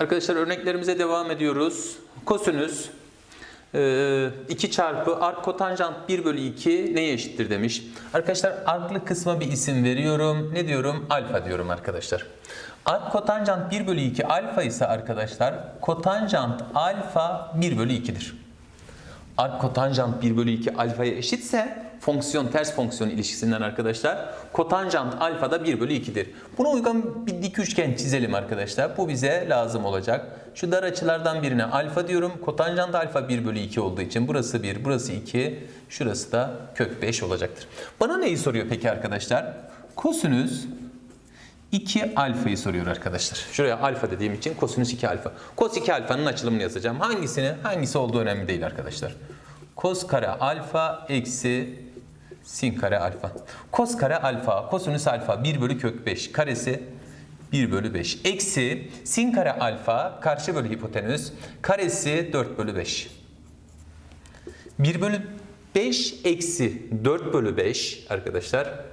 Arkadaşlar örneklerimize devam ediyoruz. Kosinüs e, 2 çarpı ark kotanjant 1 bölü 2 neye eşittir demiş. Arkadaşlar arklı kısma bir isim veriyorum. Ne diyorum? Alfa diyorum arkadaşlar. Ark kotanjant 1 bölü 2 alfa ise arkadaşlar kotanjant alfa 1 bölü 2'dir. Ark kotanjant 1 bölü 2 alfaya eşitse fonksiyon ters fonksiyon ilişkisinden arkadaşlar kotanjant alfa da 1 bölü 2'dir. Buna uygun bir dik üçgen çizelim arkadaşlar. Bu bize lazım olacak. Şu dar açılardan birine alfa diyorum. Kotanjant alfa 1 bölü 2 olduğu için burası 1, burası 2, şurası da kök 5 olacaktır. Bana neyi soruyor peki arkadaşlar? Kosinüs 2 alfayı soruyor arkadaşlar. Şuraya alfa dediğim için kosinüs 2 alfa. Kos 2 alfanın açılımını yazacağım. Hangisini? Hangisi olduğu önemli değil arkadaşlar. Kos kare alfa eksi sin kare alfa. Kos kare alfa, kosinüs alfa 1 bölü kök 5 karesi 1 bölü 5. Eksi sin kare alfa karşı bölü hipotenüs karesi 4 bölü 5. 1 bölü 5 eksi 4 bölü 5 arkadaşlar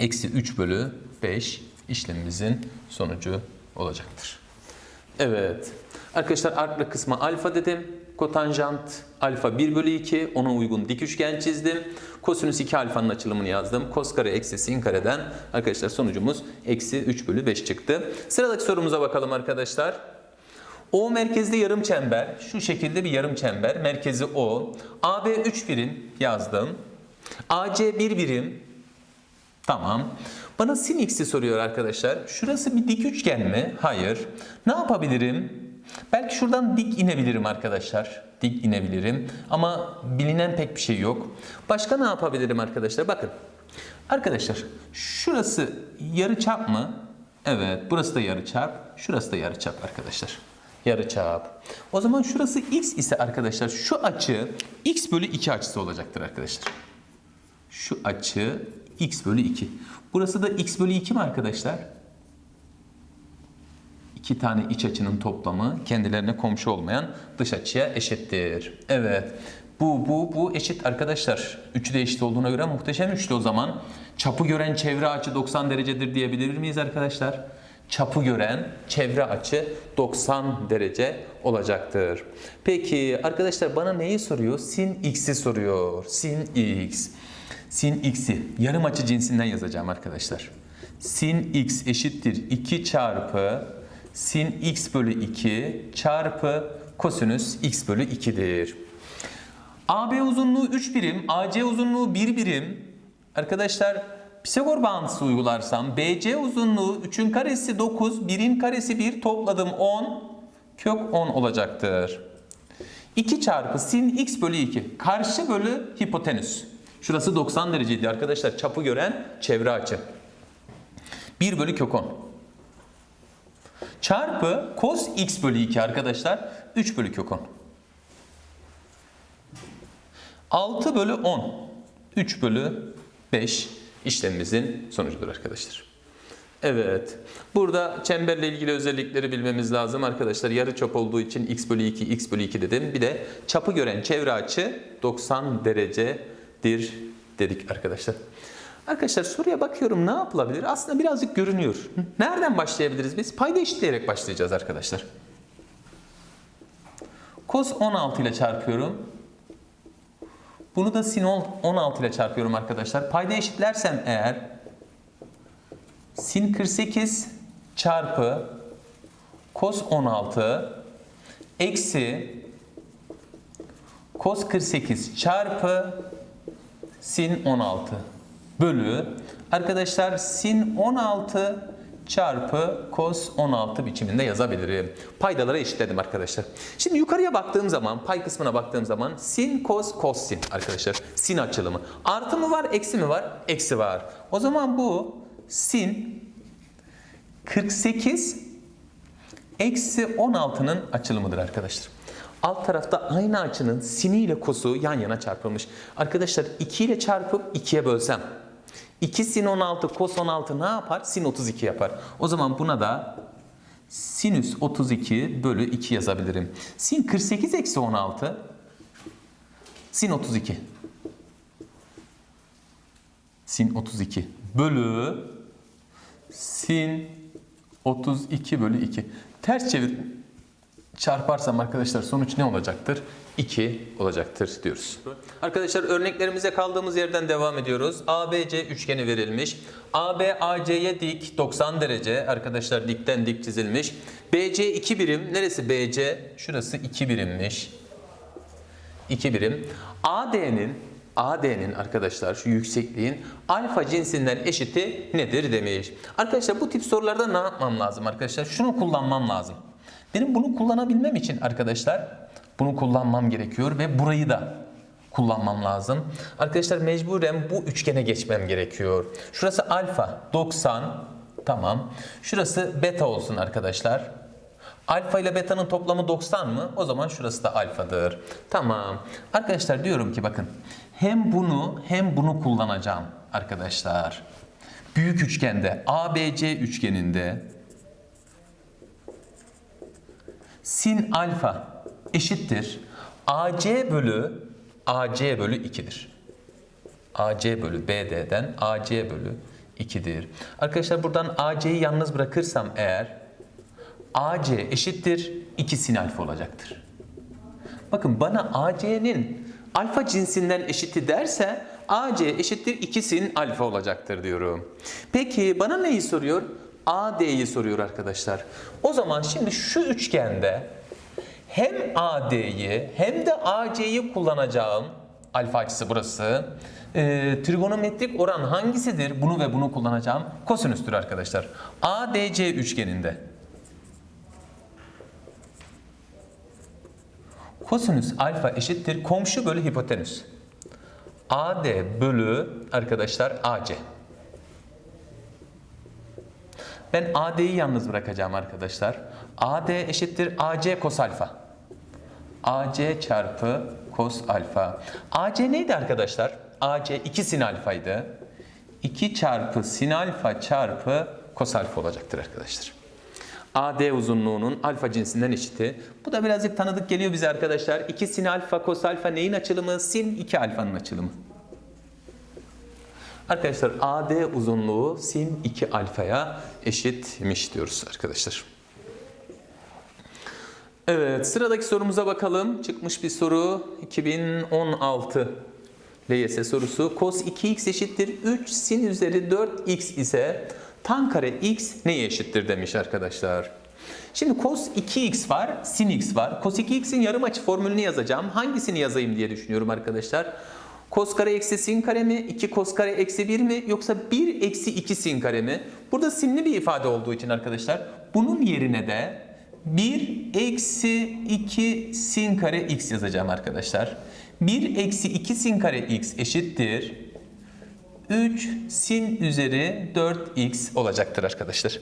eksi 3 bölü 5 işlemimizin sonucu olacaktır. Evet. Arkadaşlar arklı kısma alfa dedim. Kotanjant alfa 1 bölü 2. Ona uygun dik üçgen çizdim. Kosinüs 2 alfanın açılımını yazdım. Kos kare eksi sin kareden arkadaşlar sonucumuz eksi 3 bölü 5 çıktı. Sıradaki sorumuza bakalım arkadaşlar. O merkezli yarım çember. Şu şekilde bir yarım çember. Merkezi O. AB 3 birim yazdım. AC 1 birim. Tamam. Bana sin x'i soruyor arkadaşlar. Şurası bir dik üçgen mi? Hayır. Ne yapabilirim? Belki şuradan dik inebilirim arkadaşlar. Dik inebilirim. Ama bilinen pek bir şey yok. Başka ne yapabilirim arkadaşlar? Bakın. Arkadaşlar şurası yarı çap mı? Evet. Burası da yarı çap. Şurası da yarı çap arkadaşlar. Yarı çap. O zaman şurası x ise arkadaşlar şu açı x bölü 2 açısı olacaktır arkadaşlar. Şu açı x bölü 2. Burası da x bölü 2 mi arkadaşlar? İki tane iç açının toplamı kendilerine komşu olmayan dış açıya eşittir. Evet. Bu, bu, bu eşit arkadaşlar. Üçü de eşit olduğuna göre muhteşem üçlü o zaman. Çapı gören çevre açı 90 derecedir diyebilir miyiz arkadaşlar? Çapı gören çevre açı 90 derece olacaktır. Peki arkadaşlar bana neyi soruyor? Sin x'i soruyor. Sin x. Sin x'i yarım açı cinsinden yazacağım arkadaşlar. Sin x eşittir 2 çarpı sin x bölü 2 çarpı kosinüs x bölü 2'dir. AB uzunluğu 3 birim, AC uzunluğu 1 birim. Arkadaşlar Pisagor bağıntısı uygularsam BC uzunluğu 3'ün karesi 9, 1'in karesi 1 topladım 10, kök 10 olacaktır. 2 çarpı sin x bölü 2 karşı bölü hipotenüs. Şurası 90 dereceydi arkadaşlar çapı gören çevre açı. 1 bölü kök 10. Çarpı cos x bölü 2 arkadaşlar 3 bölü kök 10. 6 bölü 10. 3 bölü 5 işlemimizin sonucudur arkadaşlar. Evet. Burada çemberle ilgili özellikleri bilmemiz lazım arkadaşlar. Yarı çap olduğu için x bölü 2, x bölü 2 dedim. Bir de çapı gören çevre açı 90 derecedir dedik arkadaşlar. Arkadaşlar soruya bakıyorum ne yapılabilir? Aslında birazcık görünüyor. Nereden başlayabiliriz biz? Payda eşitleyerek başlayacağız arkadaşlar. Cos 16 ile çarpıyorum. Bunu da sin 16 ile çarpıyorum arkadaşlar. Payda eşitlersem eğer sin 48 çarpı cos 16 eksi cos 48 çarpı sin 16 bölü arkadaşlar sin 16 çarpı cos 16 biçiminde yazabilirim. Paydaları eşitledim arkadaşlar. Şimdi yukarıya baktığım zaman, pay kısmına baktığım zaman sin cos cos sin arkadaşlar. Sin açılımı. Artı mı var, eksi mi var? Eksi var. O zaman bu sin 48 eksi 16'nın açılımıdır arkadaşlar. Alt tarafta aynı açının sini ile kosu yan yana çarpılmış. Arkadaşlar 2 ile çarpıp 2'ye bölsem 2 sin 16 kos 16 ne yapar? Sin 32 yapar. O zaman buna da sinüs 32 bölü 2 yazabilirim. Sin 48 eksi 16 sin 32. Sin 32 bölü sin 32 bölü 2. Ters çevir çarparsam arkadaşlar sonuç ne olacaktır? 2 olacaktır diyoruz. Arkadaşlar örneklerimize kaldığımız yerden devam ediyoruz. ABC üçgeni verilmiş. AB AC'ye dik 90 derece arkadaşlar dikten dik çizilmiş. BC 2 birim. Neresi BC? Şurası 2 birimmiş. 2 birim. AD'nin AD'nin arkadaşlar şu yüksekliğin alfa cinsinden eşiti nedir demiş. Arkadaşlar bu tip sorularda ne yapmam lazım arkadaşlar? Şunu kullanmam lazım. Benim bunu kullanabilmem için arkadaşlar bunu kullanmam gerekiyor ve burayı da kullanmam lazım. Arkadaşlar mecburen bu üçgene geçmem gerekiyor. Şurası alfa 90 tamam. Şurası beta olsun arkadaşlar. Alfa ile beta'nın toplamı 90 mı? O zaman şurası da alfadır. Tamam. Arkadaşlar diyorum ki bakın hem bunu hem bunu kullanacağım arkadaşlar. Büyük üçgende ABC üçgeninde sin alfa eşittir AC bölü AC bölü 2'dir. AC bölü BD'den AC bölü 2'dir. Arkadaşlar buradan AC'yi yalnız bırakırsam eğer AC eşittir 2 sin alfa olacaktır. Bakın bana AC'nin alfa cinsinden eşiti derse AC eşittir 2 sin alfa olacaktır diyorum. Peki bana neyi soruyor? AD'yi soruyor arkadaşlar. O zaman şimdi şu üçgende hem AD'yi hem de AC'yi kullanacağım. Alfa açısı burası. Ee, trigonometrik oran hangisidir? Bunu ve bunu kullanacağım. Kosinüstür arkadaşlar. ADC üçgeninde. Kosinüs alfa eşittir komşu bölü hipotenüs. AD bölü arkadaşlar AC. Ben AD'yi yalnız bırakacağım arkadaşlar. AD eşittir AC kos alfa. AC çarpı kos alfa. AC neydi arkadaşlar? AC 2 sin alfaydı. 2 çarpı sin alfa çarpı kos alfa olacaktır arkadaşlar. AD uzunluğunun alfa cinsinden eşiti. Bu da birazcık tanıdık geliyor bize arkadaşlar. 2 sin alfa kos alfa neyin açılımı? Sin 2 alfanın açılımı. Arkadaşlar AD uzunluğu sin 2 alfaya eşitmiş diyoruz arkadaşlar. Evet sıradaki sorumuza bakalım. Çıkmış bir soru 2016 LYS sorusu. Cos 2x eşittir 3 sin üzeri 4x ise tan kare x neye eşittir demiş arkadaşlar. Şimdi cos 2x var, sin x var. Cos 2x'in yarım açı formülünü yazacağım. Hangisini yazayım diye düşünüyorum arkadaşlar. Cos kare eksi sin kare mi? 2 cos kare eksi 1 mi? Yoksa 1 eksi 2 sin kare mi? Burada sinli bir ifade olduğu için arkadaşlar bunun yerine de 1 eksi 2 sin kare x yazacağım arkadaşlar. 1 eksi 2 sin kare x eşittir. 3 sin üzeri 4x olacaktır arkadaşlar.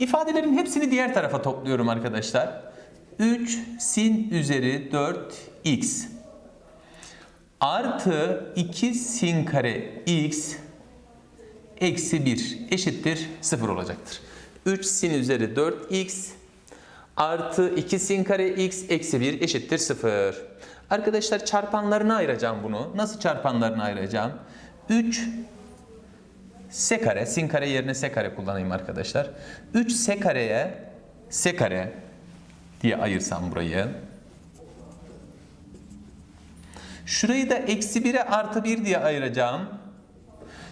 İfadelerin hepsini diğer tarafa topluyorum arkadaşlar. 3 sin üzeri 4x artı 2 sin kare x eksi 1 eşittir 0 olacaktır. 3 sin üzeri 4x artı 2 sin kare x eksi 1 eşittir 0. Arkadaşlar çarpanlarına ayıracağım bunu. Nasıl çarpanlarına ayıracağım? 3 s kare, sin kare yerine s kare kullanayım arkadaşlar. 3 s kareye s kare diye ayırsam burayı. Şurayı da eksi 1'e artı 1 diye ayıracağım.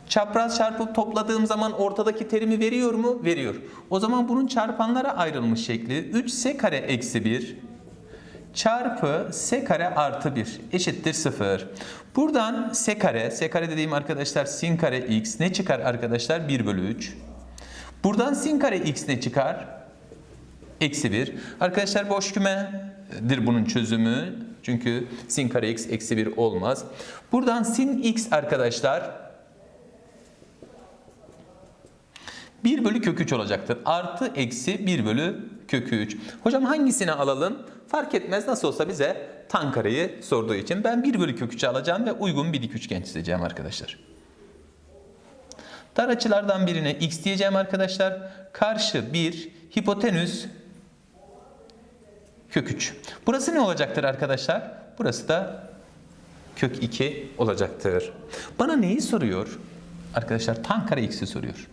Çapraz çarpıp topladığım zaman ortadaki terimi veriyor mu? Veriyor. O zaman bunun çarpanlara ayrılmış şekli 3 s kare eksi 1 çarpı s kare artı 1 eşittir 0. Buradan s kare, s kare dediğim arkadaşlar sin kare x ne çıkar arkadaşlar? 1 bölü 3. Buradan sin kare x ne çıkar? Eksi 1. Arkadaşlar boş kümedir bunun çözümü. Çünkü sin kare x eksi 1 olmaz. Buradan sin x arkadaşlar 1 bölü kök 3 olacaktır. Artı eksi 1 bölü kök 3. Hocam hangisini alalım? Fark etmez nasıl olsa bize tan kareyi sorduğu için ben 1 bölü kök 3'ü alacağım ve uygun bir dik üçgen çizeceğim arkadaşlar. Dar açılardan birine x diyeceğim arkadaşlar. Karşı 1 hipotenüs kök 3. Burası ne olacaktır arkadaşlar? Burası da kök 2 olacaktır. Bana neyi soruyor? Arkadaşlar tan kare x'i soruyor.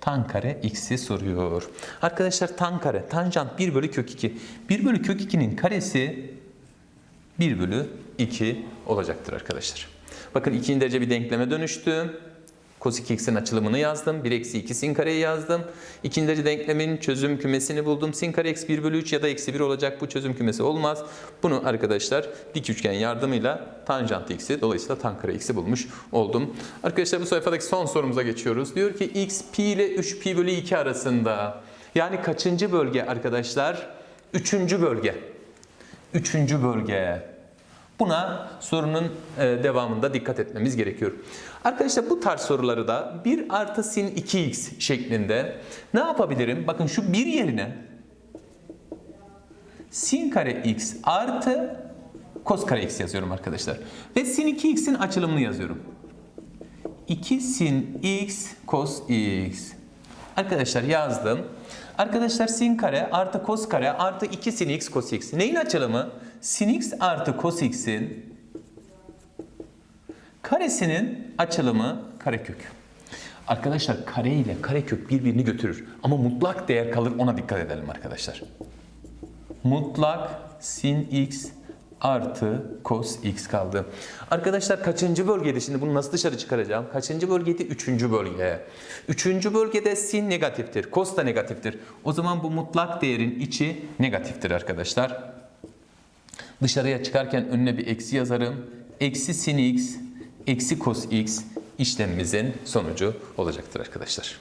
tan kare x'i soruyor. Arkadaşlar tan kare, tanjant 1 bölü kök 2. 1 bölü kök 2'nin karesi 1 bölü 2 olacaktır arkadaşlar. Bakın ikinci derece bir denkleme dönüştü. Cos x'in açılımını yazdım. 1 eksi 2 sin kareyi yazdım. İkinci denklemin çözüm kümesini buldum. Sin kare eksi 1 bölü 3 ya da eksi 1 olacak. Bu çözüm kümesi olmaz. Bunu arkadaşlar dik üçgen yardımıyla tanjant x'i dolayısıyla tan kare x'i bulmuş oldum. Arkadaşlar bu sayfadaki son sorumuza geçiyoruz. Diyor ki x pi ile 3 pi bölü 2 arasında. Yani kaçıncı bölge arkadaşlar? Üçüncü bölge. Üçüncü bölge. Buna sorunun e, devamında dikkat etmemiz gerekiyor. Arkadaşlar bu tarz soruları da 1 artı sin 2x şeklinde ne yapabilirim? Bakın şu 1 yerine sin kare x artı cos kare x yazıyorum arkadaşlar. Ve sin 2x'in açılımını yazıyorum. 2 sin x cos x. Arkadaşlar yazdım. Arkadaşlar sin kare artı cos kare artı 2 sin x cos x. Neyin açılımı? Sin x artı cos x'in karesinin açılımı karekök. Arkadaşlar kare ile karekök birbirini götürür. Ama mutlak değer kalır ona dikkat edelim arkadaşlar. Mutlak sin x artı cos x kaldı. Arkadaşlar kaçıncı bölgede şimdi bunu nasıl dışarı çıkaracağım? Kaçıncı bölgede? Üçüncü bölge. Üçüncü bölgede sin negatiftir. Cos da negatiftir. O zaman bu mutlak değerin içi negatiftir arkadaşlar. Dışarıya çıkarken önüne bir eksi yazarım. Eksi sin x, eksi cos x işlemimizin sonucu olacaktır arkadaşlar.